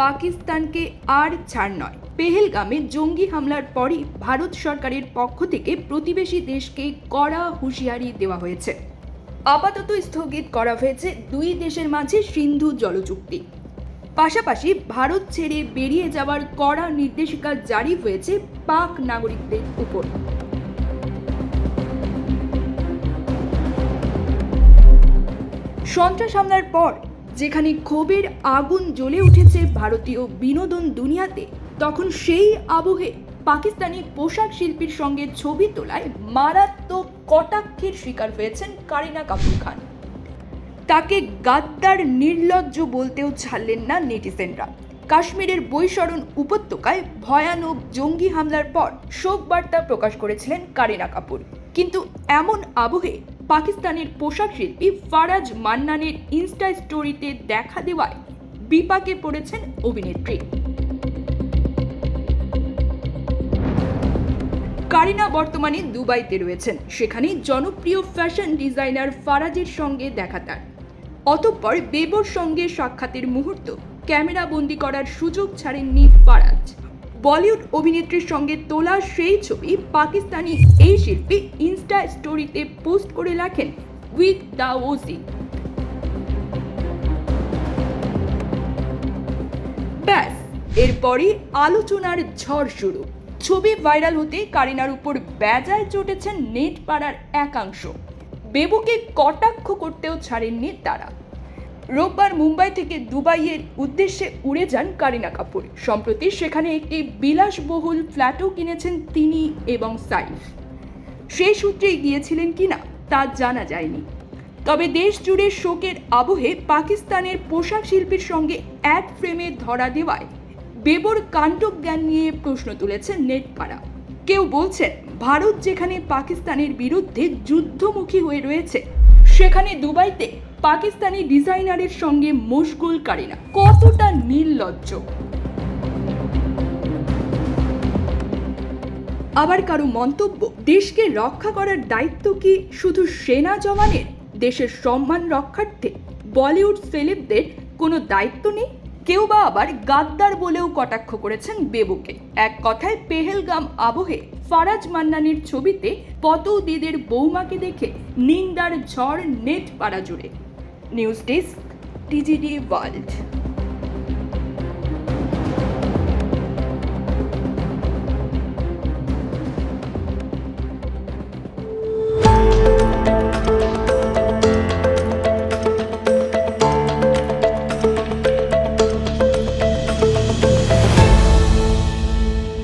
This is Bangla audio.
পাকিস্তানকে আর ছাড় নয়। পেহেলগামে জঙ্গি হামলার পরই ভারত সরকারের পক্ষ থেকে প্রতিবেশী দেশকে কড়া হুঁশিয়ারি দেওয়া হয়েছে। আপাতত স্থগিত করা হয়েছে দুই দেশের মাঝে সিন্ধু জলচুক্তি। পাশাপাশি ভারত ছেড়ে বেরিয়ে যাওয়ার কড়া নির্দেশিকা জারি হয়েছে পাক নাগরিকদের উপর। সন্ত্রাস হামলার পর যেখানে ক্ষোভের আগুন জ্বলে উঠেছে ভারতীয় বিনোদন দুনিয়াতে, তখন সেই আবহে পাকিস্তানি পোশাক শিল্পীর সঙ্গে ছবি তোলায় মারাত্মক কটাক্ষের শিকার হয়েছেন কারিনা কাপুর খান। তাকে গাদ্দার নির্লজ্জ বলতেও ছাড়লেন না নেটিজেনরা। কাশ্মীরের বৈশরণ উপত্যকায় ভয়ানক জঙ্গি হামলার পর শোক বার্তা প্রকাশ করেছিলেন কারিনা কাপুর। কিন্তু এমন আবহে পাকিস্তানের পোশাক শিল্পী ফারাজ মান্নানের ইনস্টা স্টোরিতে দেখা দেওয়ায় বিপাকে পড়েছেন অভিনেত্রী। কারিনা বর্তমানে দুবাইতে রয়েছেন। সেখানে জনপ্রিয় ফ্যাশন ডিজাইনার ফারাজের সঙ্গে দেখা তার। অতঃপর বেবর সঙ্গে সাক্ষাতের মুহূর্ত ক্যামেরা বন্দি করার সুযোগ ছাড়েননি ফারাজ। বলিউড অভিনেত্রীর সঙ্গে তোলা সেই ছবি পাকিস্তানি এই শিল্পী ইনস্টা স্টোরিতে পোস্ট করে লেখেন উইথ দ্য ওজি। ব্যাস, এরপরই আলোচনার ঝড় শুরু। ছবি ভাইরাল হতে কারিনার উপর বেজায় চটেছেন নেট পাড়ার একাংশ। বেবুকে কটাক্ষ করতেও ছাড়েননি তারা। রোববার মুম্বাই থেকে দুবাইয়ের উদ্দেশ্যে উড়ে যান কারিনা কাপুর। সম্প্রতি সেখানে একটি বিলাসবহুল ফ্ল্যাটও কিনেছেন তিনি এবং সাইফ। সেই সূত্রেই গিয়েছিলেন কিনা তা জানা যায়নি। তবে দেশ জুড়ে শোকের আবহে পাকিস্তানের পোশাক শিল্পীর সঙ্গে এক ফ্রেমে ধরা দেওয়ায় বেবর কাণ্ডজ্ঞান নিয়ে প্রশ্ন তুলেছেন নেটপাড়া। কেউ বলছেন, ভারত যেখানে পাকিস্তানের বিরুদ্ধে যুদ্ধমুখী হয়ে রয়েছে সেখানে দুবাইতে পাকিস্তানি ডিজাইনারের সঙ্গে মশগুল কারিনা। কতটা নির্লজ্জ। আবার কারও মন্তব্য, দেশকে রক্ষা করার দায়িত্ব কি শুধু সেনা জওয়ানের? দেশের সম্মান রক্ষার্থে বলিউড সেলেবদের কোনো দায়িত্ব নেই? কেউ বা আবার গাদ্দার বলেও কটাক্ষ করেছেন বেবুকে। এক কথায় পেহেলগাম আবহে ফারাজ মান্নানির ছবিতে পতৌদিদের বৌমাকে দেখে নিন্দার ঝড় নেট পাড়া জুড়ে। News desk, TGD world.